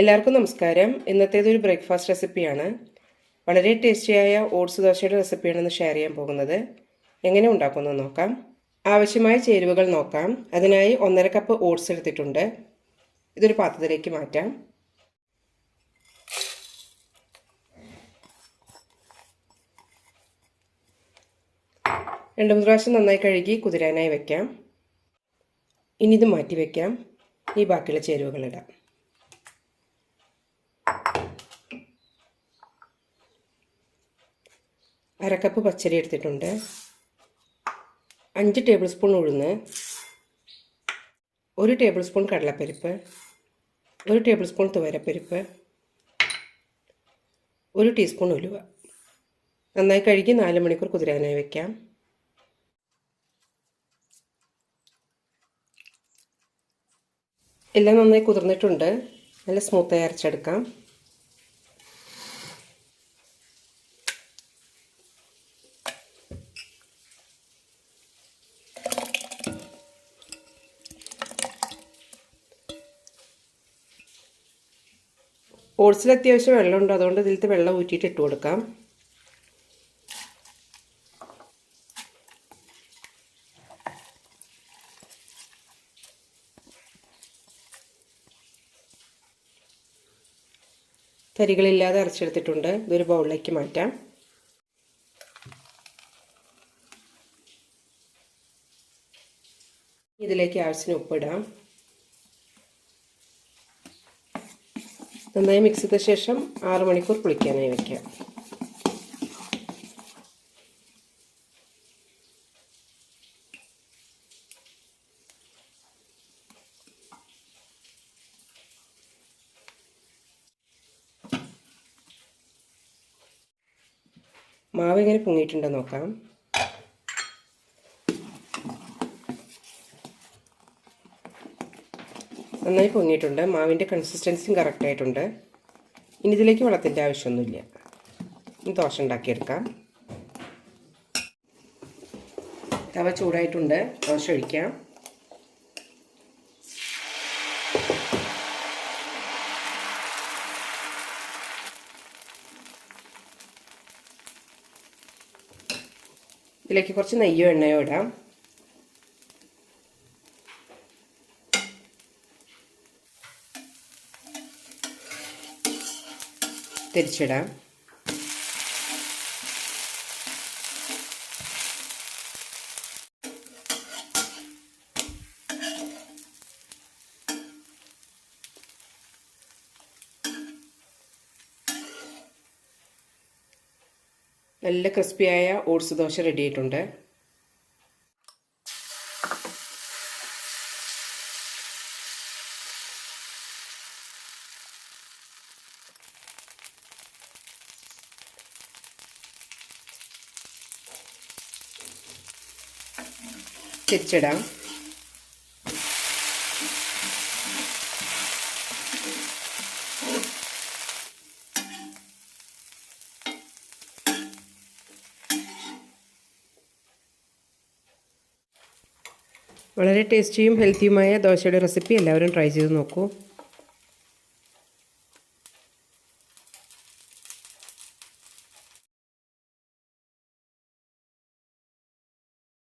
എല്ലാവർക്കും നമസ്കാരം. ഇന്നത്തേതൊരു ബ്രേക്ക്ഫാസ്റ്റ് റെസിപ്പിയാണ് വളരെ ടേസ്റ്റിയായ ഓട്സ് ദോശയുടെ റെസിപ്പിയാണ് ഇന്ന് ഷെയർ ചെയ്യാൻ പോകുന്നത്. എങ്ങനെ ഉണ്ടാക്കുന്നു നോക്കാം. ആവശ്യമായ ചേരുവകൾ നോക്കാം. അതിനായി ഒന്നര കപ്പ് ഓട്സ് എടുത്തിട്ടുണ്ട്. ഇതൊരു പാത്രത്തിലേക്ക് മാറ്റാം. രണ്ട് മൂന്ന് പ്രാവശ്യം നന്നായി കഴുകി കുതിരാനായി വയ്ക്കാം ഇനി ഇത് മാറ്റി വയ്ക്കാം ഈ ബാക്കിയുള്ള ചേരുവകളിടാം അരക്കപ്പ് പച്ചരി എടുത്തിട്ടുണ്ട്. അഞ്ച് ടേബിൾ സ്പൂൺ ഉഴുന്ന്. ഒരു ടേബിൾ സ്പൂൺ കടലപ്പരിപ്പ്. ഒരു ടേബിൾ സ്പൂൺ തുവരപ്പരിപ്പ്. ഒരു ടീസ്പൂൺ ഉലുവ. നന്നായി കഴുകി നാല് മണിക്കൂർ കുതിരാനായി വയ്ക്കാം എല്ലാം നന്നായി കുതിർന്നിട്ടുണ്ട്. നല്ല സ്മൂത്തായി അരച്ചെടുക്കാം. ഓട്സിൽ അത്യാവശ്യം വെള്ളമുണ്ട്. അതുകൊണ്ട് ഇതിലത്തെ വെള്ളം ഊറ്റിയിട്ട് ഇട്ട് കൊടുക്കാം. തരികളില്ലാതെ അരച്ചെടുത്തിട്ടുണ്ട്. ഇതൊരു ബൗളിലേക്ക് മാറ്റാം. ഇതിലേക്ക് ആവശ്യത്തിന് ഉപ്പിടാം. നന്നായി മിക്സ് ചെയ്ത ശേഷം ആറ് മണിക്കൂർ പുളിക്കാനായി വയ്ക്കാം മാവ് എങ്ങനെ പൊങ്ങിയിട്ടുണ്ടോ നോക്കാം. നന്നായി പൊങ്ങിയിട്ടുണ്ട്. മാവിന്റെ കൺസിസ്റ്റൻസിയും കറക്റ്റായിട്ടുണ്ട് ഇനി ഇതിലേക്ക് വെള്ളത്തിന്റെ ആവശ്യമൊന്നുമില്ല. ദോശ ഉണ്ടാക്കിയെടുക്കാം. തവ ചൂടായിട്ടുണ്ട്. ദോശ ഒഴിക്കാം. ഇതിലേക്ക് കുറച്ച് നെയ്യോ എണ്ണയോ ഇടാം. തിരിച്ചിടാം. നല്ല ക്രിസ്പിയായ ഓട്സ് ദോശ റെഡി ആയിട്ടുണ്ട്. തിരിച്ചിടാം വളരെ ടേസ്റ്റിയും ഹെൽത്തിയുമായ ദോശയുടെ റെസിപ്പി എല്ലാവരും ട്രൈ ചെയ്ത് നോക്കൂ.